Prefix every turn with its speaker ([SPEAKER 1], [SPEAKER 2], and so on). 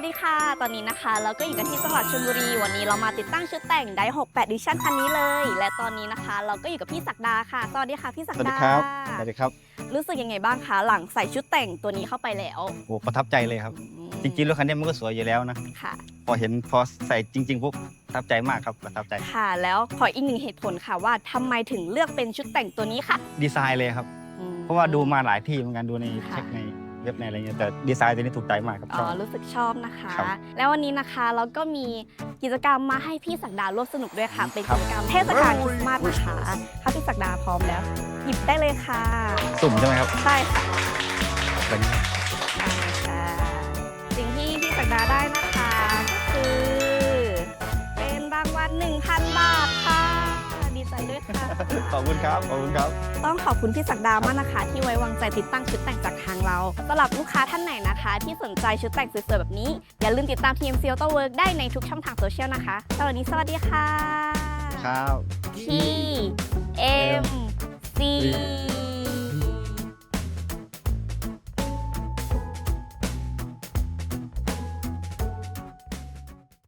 [SPEAKER 1] สดีค่ะ ตอนนี้นะคะเราก็อยู่กันที่จังหวัดชลบุรี วันนี้เรามาติดตั้งชุดแต่งได้68ดิชั่นคันนี้เลย และตอนนี้นะคะ เราก็อยู่กับพี่ศักดาค่ะ สวัสดีค่ะพี่ศัก
[SPEAKER 2] สวัส
[SPEAKER 1] ดา
[SPEAKER 2] ดีครับสวัสดีครับ
[SPEAKER 1] รู้สึกยังไงบ้างคะหลังใส่ชุดแต่งตัวนี้เข้าไปแล้ว
[SPEAKER 2] โอ้ประทับใจเลยครับ
[SPEAKER 1] อืม
[SPEAKER 2] จริงๆรถคันนี้มันก็สวยอยู่แล้วนะ
[SPEAKER 1] ค่ะ
[SPEAKER 2] พอเห็นพอใส่จริงๆปุ๊บประทับใจมากครับประทับใจ
[SPEAKER 1] ค่ะ แล้วขออีกหนึ่งเหตุผลค่ะว่าทำไมถึงเลือกเป็นชุดแต่งตัวนี้ค่ะ
[SPEAKER 2] ดีไซน์เลยครับ
[SPEAKER 1] อืม
[SPEAKER 2] เพราะว่าดูมาหลายที่เหมือนกันดูใน
[SPEAKER 1] ค่ะ
[SPEAKER 2] เช็คใน เว็บในอะไรเงี้ยแต่ดีไซน์ตัวนี้ถูกใจมากครับ
[SPEAKER 1] อ๋
[SPEAKER 2] ช
[SPEAKER 1] อ
[SPEAKER 2] อบ
[SPEAKER 1] รู้สึกชอบนะคะ
[SPEAKER 2] ครับ
[SPEAKER 1] แล้ววันนี้นะคะเราก็มีกิจกรรมมาให้พี่ศักดาร่วมสนุกด้วยค่ะ เป็น
[SPEAKER 2] ครั
[SPEAKER 1] กิ
[SPEAKER 2] บ
[SPEAKER 1] จกรรมเทศกาลคริสต์มาสนะคะถ้าพี่ศักดาพร้อมแล้ว หยิบได้เลยค่ะ
[SPEAKER 2] สุ่มใช่ไหมครับ
[SPEAKER 1] ใช่ค่ะ
[SPEAKER 2] แบบนี้
[SPEAKER 1] ได้
[SPEAKER 2] ขอบคุณครับขอบคุณครับ
[SPEAKER 1] ต้องขอบคุณพี่ศักดามากนะคะ ที่ไว้วางใจติดตั้งชุดแต่งจากทางเราสำหรับลูกค้าท่านไหนนะคะ ที่สนใจชุดแต่งสวยๆแบบนี้ อย่าลืมติดตามทีม c ซี Auto Work ได้ในทุกช่องทางโซเชียลนะคะสำหรับวันนี้สวัสดีค่ะ
[SPEAKER 2] ครับ
[SPEAKER 1] T M C